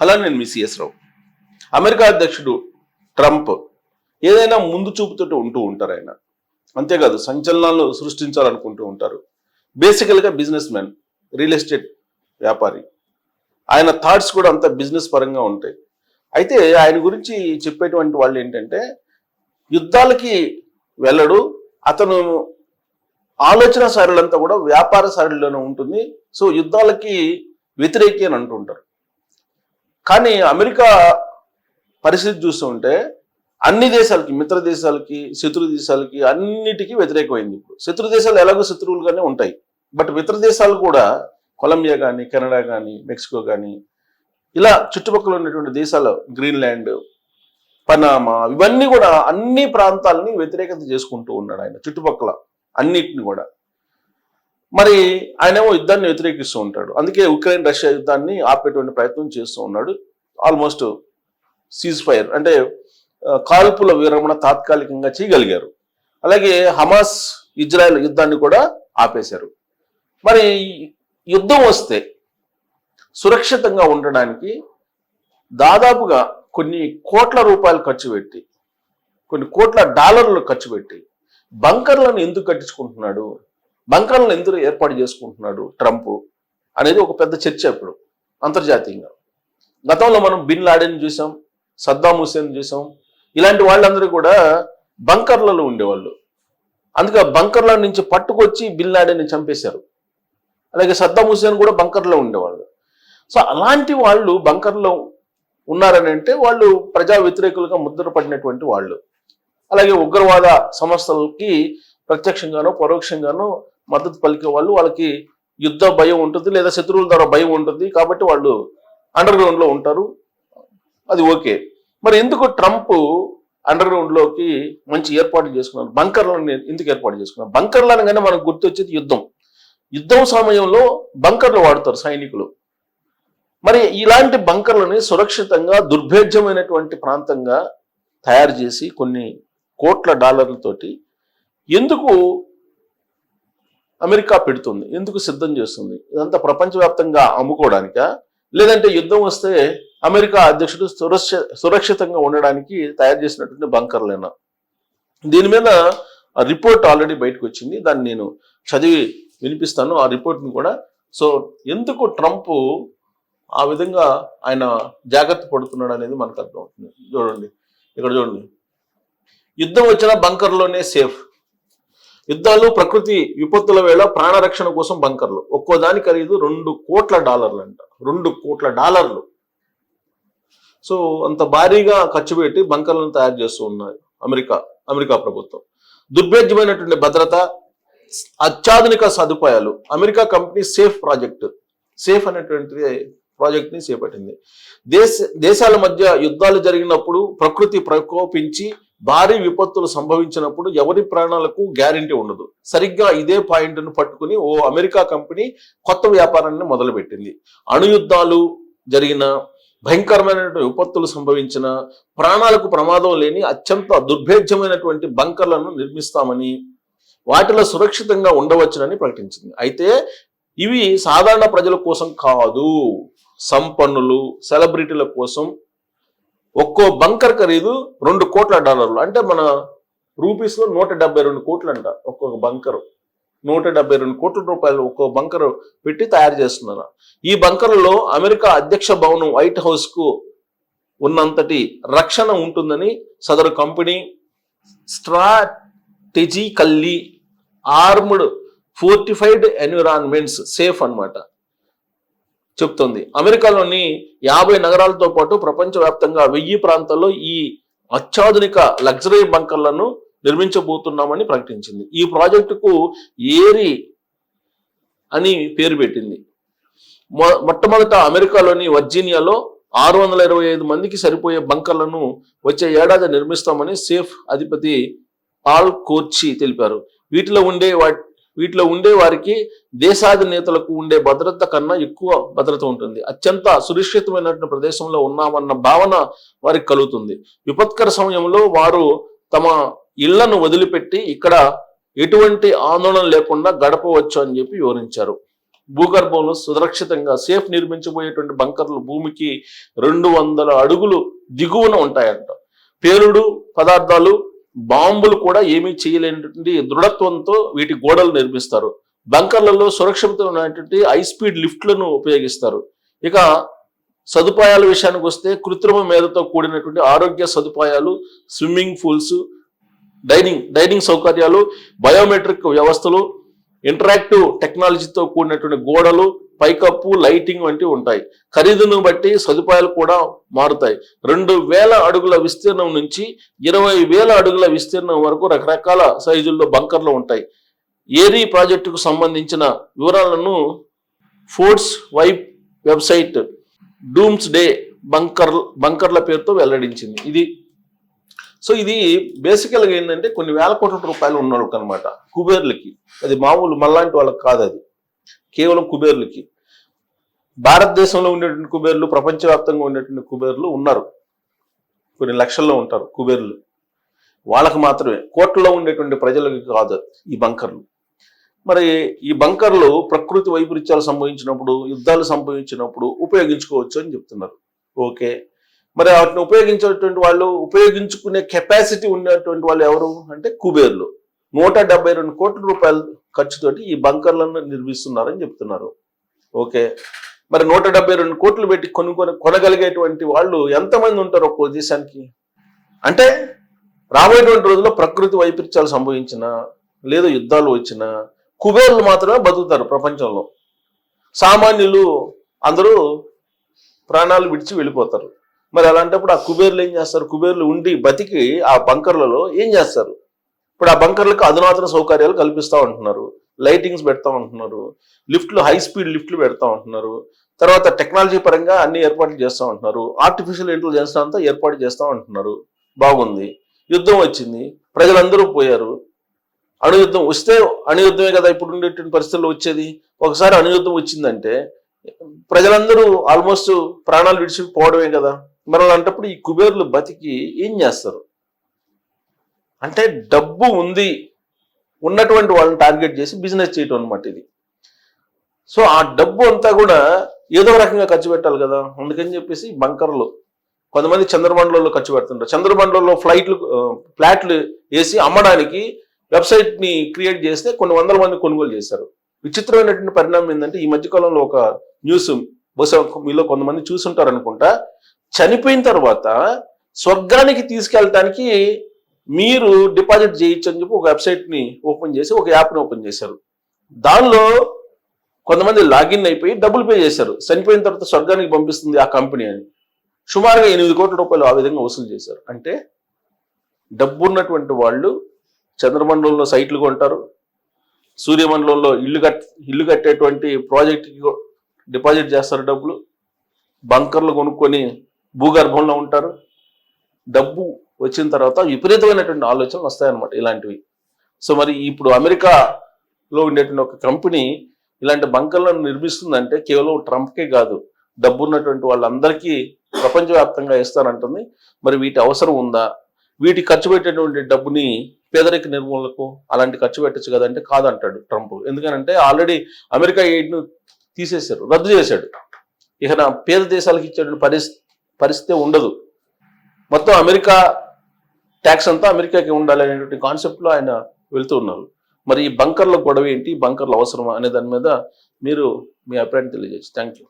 Hello నేను మీ CS Rao. America అధ్యక్షుడు ట్రంప్ ఏదైనా ముందు చూపుతోటి ఉంటూ ఉంటారు ఆయన. అంతేకాదు సంచలనాలు సృష్టించాలనుకుంటూ ఉంటారు. బేసికల్గా బిజినెస్ మ్యాన్ రియల్ ఎస్టేట్ వ్యాపారి. ఆయన థాట్స్ కూడా అంత బిజినెస్ పరంగా ఉంటాయి. అయితే ఆయన గురించి చెప్పేటువంటి వాళ్ళు ఏంటంటే యుద్ధాలకి వెళ్ళడు అతను ఆలోచన సరళంతా కూడా వ్యాపార సరళిలోనే ఉంటుంది. సో యుద్ధాలకి వ్యతిరేకి అని అంటుంటారు కానీ అమెరికా పరిస్థితి చూస్తుంటే అన్ని దేశాలకి మిత్ర దేశాలకి శత్రు దేశాలకి అన్నిటికీ వ్యతిరేకమైంది ఇప్పుడు. శత్రు దేశాలు ఎలాగో శత్రువులుగానే ఉంటాయి. బట్ మిత్ర దేశాలు కూడా కొలంబియా కానీ కెనడా కానీ మెక్సికో కానీ ఇలా చుట్టుపక్కల ఉన్నటువంటి దేశాలు గ్రీన్లాండ్ పనామా ఇవన్నీ కూడా అన్ని ప్రాంతాలని వ్యతిరేకత చేసుకుంటూ ఉన్నాడు ఆయన చుట్టుపక్కల అన్నిటిని కూడా. మరి ఆయనేమో యుద్ధాన్ని వ్యతిరేకిస్తూ ఉంటాడు. అందుకే ఉక్రెయిన్ రష్యా యుద్ధాన్ని ఆపేటువంటి ప్రయత్నం చేస్తూ ఉన్నాడు. ఆల్మోస్ట్ సీజ్ ఫైర్ అంటే కాల్పుల విరమణ తాత్కాలికంగా చేయగలిగారు. అలాగే హమాస్ ఇజ్రాయెల్ యుద్ధాన్ని కూడా ఆపేశారు. మరి యుద్ధం వస్తే సురక్షితంగా ఉండడానికి దాదాపుగా కొన్ని కోట్ల రూపాయలు ఖర్చు పెట్టి కొన్ని కోట్ల డాలర్లు ఖర్చు పెట్టి బంకర్లను ఎందుకు కట్టించుకుంటున్నాడు? బంకర్లను ఎందుకు ఏర్పాటు చేసుకుంటున్నాడు ట్రంప్ అనేది ఒక పెద్ద చర్చ ఇప్పుడు అంతర్జాతీయంగా. గతంలో మనం బిన్ లాడెన్ చూసాం సద్దాం హుసేన్ చూసాం. ఇలాంటి వాళ్ళందరూ కూడా బంకర్లలో ఉండేవాళ్ళు. అందుకే బంకర్ల నుంచి పట్టుకొచ్చి బిన్ లాడెన్ని చంపేశారు. అలాగే సద్దాం హుసేన్ కూడా బంకర్లో ఉండేవాళ్ళు. సో అలాంటి వాళ్ళు బంకర్లో ఉన్నారని అంటే వాళ్ళు ప్రజా వ్యతిరేకులుగా ముద్రపడినటువంటి వాళ్ళు. అలాగే ఉగ్రవాద సంస్థలకి ప్రత్యక్షంగానో పరోక్షంగానో మద్దతు పలికే వాళ్ళు వాళ్ళకి యుద్ధ భయం ఉంటుంది లేదా శత్రువుల ద్వారా భయం ఉంటుంది కాబట్టి వాళ్ళు అండర్ గ్రౌండ్లో ఉంటారు. అది ఓకే. మరి ఎందుకు ట్రంప్ అండర్ గ్రౌండ్లోకి మంచి ఏర్పాట్లు చేసుకున్నారు? బంకర్లను ఎందుకు ఏర్పాటు చేసుకున్నారు? బంకర్లు అనగానే మనకు గుర్తొచ్చేది యుద్ధం. యుద్ధం సమయంలో బంకర్లు వాడతారు సైనికులు. మరి ఇలాంటి బంకర్లని సురక్షితంగా దుర్భేద్యమైనటువంటి ప్రాంతంగా తయారు చేసి కొన్ని కోట్ల డాలర్లతోటి ఎందుకు అమెరికా పెడుతుంది. ఎందుకు సిద్ధం చేస్తుంది? ఇదంతా ప్రపంచవ్యాప్తంగా అమ్ముకోవడానికా? లేదంటే యుద్ధం వస్తే అమెరికా అధ్యక్షుడు సురక్ష సురక్షితంగా ఉండడానికి తయారు చేసినటువంటి బంకర్లేనా? దీని మీద రిపోర్ట్ ఆల్రెడీ బయటకు వచ్చింది దాన్ని నేను చదివి వినిపిస్తాను. ఆ రిపోర్ట్ని కూడా. సో ఎందుకు ట్రంప్ ఆ విధంగా ఆయన జాగ్రత్త పడుతున్నాడు అనేది మనకు అర్థమవుతుంది. చూడండి. ఇక్కడ చూడండి. యుద్ధం వచ్చిన బంకర్లోనే సేఫ్. యుద్ధాలు ప్రకృతి విపత్తుల వేళ ప్రాణరక్షణ కోసం బంకర్లు. ఒక్కో దాని ఖరీదు రెండు కోట్ల డాలర్లు అంట రెండు కోట్ల డాలర్లు. సో అంత భారీగా ఖర్చు పెట్టి బంకర్లను తయారు చేస్తూ ఉన్నారు అమెరికా అమెరికా ప్రభుత్వం. దుర్భేద్యమైనటువంటి భద్రత అత్యాధునిక సదుపాయాలు. America company safe project. Safe అనేటువంటి ప్రాజెక్ట్ని చేపట్టింది. దేశ దేశాల మధ్య యుద్ధాలు జరిగినప్పుడు ప్రకృతి ప్రకోపించి భారీ విపత్తులు సంభవించినప్పుడు ఎవరి ప్రాణాలకు గ్యారంటీ ఉండదు. సరిగ్గా ఇదే పాయింట్ను పట్టుకుని ఓ అమెరికా కంపెనీ కొత్త వ్యాపారాన్ని మొదలుపెట్టింది. అణుయుద్ధాలు జరిగిన భయంకరమైనటువంటి విపత్తులు సంభవించిన ప్రాణాలకు ప్రమాదం లేని అత్యంత దుర్భేద్యమైనటువంటి బంకర్లను నిర్మిస్తామని వాటిలో సురక్షితంగా ఉండవచ్చునని ప్రకటించింది. అయితే ఇవి సాధారణ ప్రజల కోసం కాదు. సంపన్నులు సెలబ్రిటీల కోసం ఒక్కో బంకర్ ఖరీదు రెండు కోట్ల డాలర్లు. అంటే మన రూపీస్లో నూట డెబ్బై రెండు కోట్లు అంట ఒక్కొక్క బంకరు నూట డెబ్బై రెండు కోట్ల రూపాయలు ఒక్కో బంకర్ పెట్టి తయారు చేస్తున్నారు. ఈ బంకర్లో అమెరికా అధ్యక్ష భవనం వైట్ హౌస్కు ఉన్నంతటి రక్షణ ఉంటుందని సదరు company strategically armed fortified environments safe అన్నమాట. చెప్తోంది. అమెరికాలోని యాభై నగరాలతో పాటు ప్రపంచవ్యాప్తంగా వెయ్యి ప్రాంతాల్లో ఈ అత్యాధునిక లగ్జరీ బంకర్లను నిర్మించబోతున్నామని ప్రకటించింది. ఈ ప్రాజెక్టుకు ఏరి అని పేరు పెట్టింది. మొ- మొట్టమొదట అమెరికాలోని వర్జీనియాలో ఆరు వందల ఇరవై ఐదు మందికి సరిపోయే బంకర్లను వచ్చే ఏడాది నిర్మిస్తామని సేఫ్ అధిపతి పాల్ కోర్చి తెలిపారు. వీటిలో ఉండే వాటి వీటిలో ఉండే వారికి దేశాధినేతలకు ఉండే భద్రత కన్నా ఎక్కువ భద్రత ఉంటుంది. అత్యంత సురక్షితమైనటువంటి ప్రదేశంలో ఉన్నామన్న భావన వారికి కలుగుతుంది. విపత్కర సమయంలో వారు తమ ఇళ్ళను వదిలిపెట్టి ఇక్కడ ఎటువంటి ఆందోళన లేకుండా గడపవచ్చు అని చెప్పి వివరించారు. భూగర్భంలో సురక్షితంగా సేఫ్ నిర్మించబోయేటువంటి బంకర్లు భూమికి రెండు వందల అడుగులు దిగువన ఉంటాయంట. పేలుడు పదార్థాలు బాంబులు కూడా ఏమీ చేయలేనటువంటి దృఢత్వంతో వీటి గోడలు నిర్మిస్తారు. బంకర్లలో సురక్షితమైనటువంటి హై స్పీడ్ లిఫ్ట్లను ఉపయోగిస్తారు. ఇక సదుపాయాల విషయానికి వస్తే కృత్రిమ మేధతో కూడినటువంటి ఆరోగ్య సదుపాయాలు స్విమ్మింగ్ పూల్స్ డైనింగ్ డైనింగ్ సౌకర్యాలు బయోమెట్రిక్ వ్యవస్థలు ఇంటరాక్టివ్ టెక్నాలజీతో కూడినటువంటి గోడలు పైకప్పు లైటింగ్ వంటివి ఉంటాయి. ఖరీదును బట్టి సదుపాయాలు కూడా మారుతాయి. రెండు వేల అడుగుల విస్తీర్ణం నుంచి ఇరవై వేల అడుగుల విస్తీర్ణం వరకు రకరకాల సైజుల్లో బంకర్లు ఉంటాయి. ఏరీ ప్రాజెక్టుకు సంబంధించిన వివరాలను ఫోర్ట్స్ వైప్ వెబ్సైట్ డూమ్స్ డే బంకర్ బంకర్ల పేరుతో వెల్లడించింది. ఇది సో ఇది బేసికల్గా ఏంటంటే కొన్ని వేల కోట్ల రూపాయలు ఉన్నోళ్ళకి అనమాట కుబేర్లకి. అది మామూలు మళ్ళాంటి వాళ్ళకి కాదు అది కేవలం కుబేర్లకి. భారతదేశంలో ఉండేటువంటి కుబేర్లు ప్రపంచవ్యాప్తంగా ఉండేటువంటి కుబేర్లు ఉన్నారు. కొన్ని లక్షల్లో ఉంటారు కుబేర్లు. వాళ్ళకు మాత్రమే. కోట్లలో ఉండేటువంటి ప్రజలకి కాదు ఈ బంకర్లు. మరి ఈ బంకర్లు ప్రకృతి వైపరీత్యాలు సంభవించినప్పుడు యుద్ధాలు సంభవించినప్పుడు ఉపయోగించుకోవచ్చు అని చెప్తున్నారు. ఓకే. మరి వాటిని ఉపయోగించేటువంటి వాళ్ళు ఉపయోగించుకునే కెపాసిటీ ఉన్నటువంటి వాళ్ళు ఎవరు? అంటే కుబేర్లు. నూట డెబ్బై రెండు కోట్ల రూపాయలు ఖర్చుతోటి ఈ బంకర్లను నిర్మిస్తున్నారని చెప్తున్నారు. ఓకే. మరి నూట డెబ్బై రెండు కోట్లు పెట్టి కొనుక్కొని కొనగలిగేటువంటి వాళ్ళు ఎంతమంది ఉంటారు ఒక్కో దేశానికి? అంటే రాబోయేటువంటి రోజుల్లో ప్రకృతి వైపరీత్యాలు సంభవించిన లేదా యుద్ధాలు వచ్చినా కుబేరులు మాత్రమే బతుకుతారు ప్రపంచంలో. సామాన్యులు అందరూ ప్రాణాలు విడిచి వెళ్ళిపోతారు. మరి అలాంటప్పుడు ఆ కుబేర్లు ఏం చేస్తారు? కుబేర్లు ఉండి బతికి ఆ బంకర్లలో ఏం చేస్తారు? ఇప్పుడు ఆ బంకర్లకు అధునాతన సౌకర్యాలు కల్పిస్తూ ఉంటున్నారు. లైటింగ్స్ పెడతా ఉంటున్నారు. లిఫ్ట్లు హై స్పీడ్ లిఫ్ట్లు పెడతా ఉంటున్నారు. తర్వాత టెక్నాలజీ పరంగా అన్ని ఏర్పాట్లు చేస్తూ ఉంటున్నారు. ఆర్టిఫిషియల్ ఇంటెలిజెన్స్ అంతా ఏర్పాటు చేస్తూ ఉంటున్నారు. బాగుంది. యుద్ధం వచ్చింది. ప్రజలందరూ పోయారు. అణుయుద్ధం వస్తే అణుయుద్ధమే కదా ఇప్పుడు ఉండేటువంటి పరిస్థితుల్లో వచ్చేది. ఒకసారి అణుయుద్ధం వచ్చిందంటే ప్రజలందరూ ఆల్మోస్ట్ ప్రాణాలు విడిచిపోవడమే కదా. మరలా అంటప్పుడు ఈ కుబేర్లు బతికి ఏం చేస్తారు? అంటే డబ్బు ఉంది ఉన్నటువంటి వాళ్ళని టార్గెట్ చేసి బిజినెస్ చేయటం అనమాట ఇది. సో ఆ డబ్బు అంతా కూడా ఏదో రకంగా ఖర్చు పెట్టాలి కదా. అందుకని చెప్పేసి బంకర్లు. కొంతమంది చంద్రమండలంలో ఖర్చు పెడుతుంటారు. చంద్రమండలంలో ఫ్లైట్లు ఫ్లాట్లు వేసి అమ్మడానికి వెబ్సైట్ని క్రియేట్ చేస్తే కొన్ని వందల మంది కొనుగోలు చేశారు విచిత్రమైనటువంటి పరిణామం ఏంటంటే ఈ మధ్యకాలంలో ఒక న్యూస్ బహుశా మీలో కొంతమంది చూసుంటారు అనుకుంటా చనిపోయిన తర్వాత స్వర్గానికి తీసుకెళ్ళటానికి మీరు డిపాజిట్ చేయొచ్చు అని చెప్పి ఒక వెబ్సైట్ని ఓపెన్ చేసి ఒక యాప్ని ఓపెన్ చేశారు. దానిలో కొంతమంది లాగిన్ అయిపోయి డబ్బులు పే చేశారు. చనిపోయిన తర్వాత స్వర్గానికి పంపిస్తుంది ఆ కంపెనీ అని. సుమారుగా ఎనిమిది కోట్ల రూపాయలు ఆ విధంగా వసూలు చేశారు. అంటే డబ్బు ఉన్నటువంటి వాళ్ళు చంద్రమండలంలో సైట్లు కొంటారు సూర్యమండలంలో ఇల్లు కట్ ఇల్లు కట్టేటువంటి ప్రాజెక్ట్కి డిపాజిట్ చేస్తారు డబ్బులు బంకర్లు కొనుక్కొని భూగర్భంలో ఉంటారు. డబ్బు వచ్చిన తర్వాత విపరీతమైనటువంటి ఆలోచనలు వస్తాయన్నమాట ఇలాంటివి. సో మరి ఇప్పుడు అమెరికాలో ఉండేటువంటి ఒక కంపెనీ ఇలాంటి బంకర్లను నిర్మిస్తుందంటే కేవలం ట్రంప్కే కాదు డబ్బు ఉన్నటువంటి వాళ్ళందరికీ ప్రపంచవ్యాప్తంగా ఇస్తానంటుంది మరి వీటి అవసరం ఉందా? వీటి ఖర్చు పెట్టేటువంటి డబ్బుని పేదరిక నిర్మూలనకు అలాంటి ఖర్చు పెట్టచ్చు కదంటే కాదంటాడు ట్రంప్. ఎందుకనంటే ఆల్రెడీ అమెరికా ఎయిడ్ను తీసేశారు రద్దు చేశాడు. ఇక నా పేద దేశాలకు ఇచ్చే పరిస్థితి ఉండదు. మొత్తం అమెరికా ట్యాక్స్ అంతా అమెరికాకి ఉండాలి అనేటువంటి కాన్సెప్ట్లో ఆయన వెళ్తూ ఉన్నారు. మరి ఈ బంకర్ల గొడవ ఏంటి? బంకర్లు అవసరమా? అనే దాని మీద మీరు మీ అభిప్రాయం తెలియజేయచ్చు. Thank you